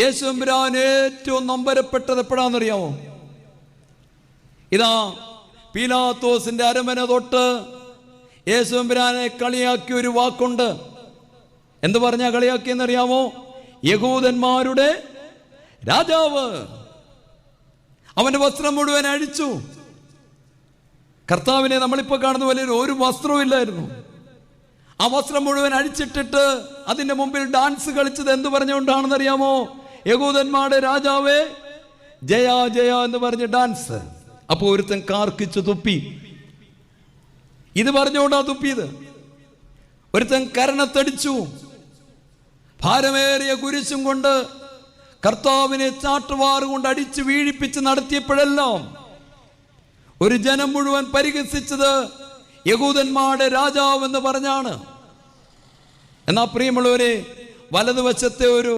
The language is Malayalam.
യേശുമ്പുരാൻ ഏറ്റവും നമ്പരപ്പെട്ടത് എപ്പോഴാണെന്നറിയാമോ? ഇതാ പീലാത്തോസിന്റെ അരമന തൊട്ട് യേശുമ്പുരാനെ കളിയാക്കി ഒരു വാക്കുണ്ട്. എന്ത് പറഞ്ഞാ കളിയാക്കിയെന്നറിയാമോ? യഹൂദന്മാരുടെ രാജാവ് അവന്റെ വസ്ത്രം മുഴുവൻ അഴിച്ചു. കർത്താവിനെ നമ്മളിപ്പോൾ കാണുന്ന പോലെ ഒരു വസ്ത്രവും ഇല്ലായിരുന്നു. ആ വസ്ത്രം മുഴുവൻ അഴിച്ചിട്ടിട്ട് അതിന്റെ മുമ്പിൽ ഡാൻസ് കളിച്ചത് എന്ത് പറഞ്ഞുകൊണ്ടാണെന്ന് അറിയാമോ യഹൂദന്മാരുടെ രാജാവേ ജയാ ജയാ എന്ന് പറഞ്ഞ് ഡാൻസ്. അപ്പൊ ഒരുത്തൻ കാർക്കിച്ച് തുപ്പി. ഇത് പറഞ്ഞുകൊണ്ടാ തുപ്പിയത്? ഒരുത്തൻ കരണത്തടിച്ചു. ഭാരമേറിയ കുരിശും കൊണ്ട് കർത്താവിനെ ചാട്ടുവാറ് കൊണ്ട് അടിച്ച് വീഴിപ്പിച്ച് നടത്തിയപ്പോഴെല്ലാം ഒരു ജനം മുഴുവൻ പരിഹസിച്ചത് യഹൂദന്മാരുടെ രാജാവ് എന്ന് പറഞ്ഞാണ്. എന്നാ പ്രിയമുള്ളവരെ വലതുവശത്തെ ഒരു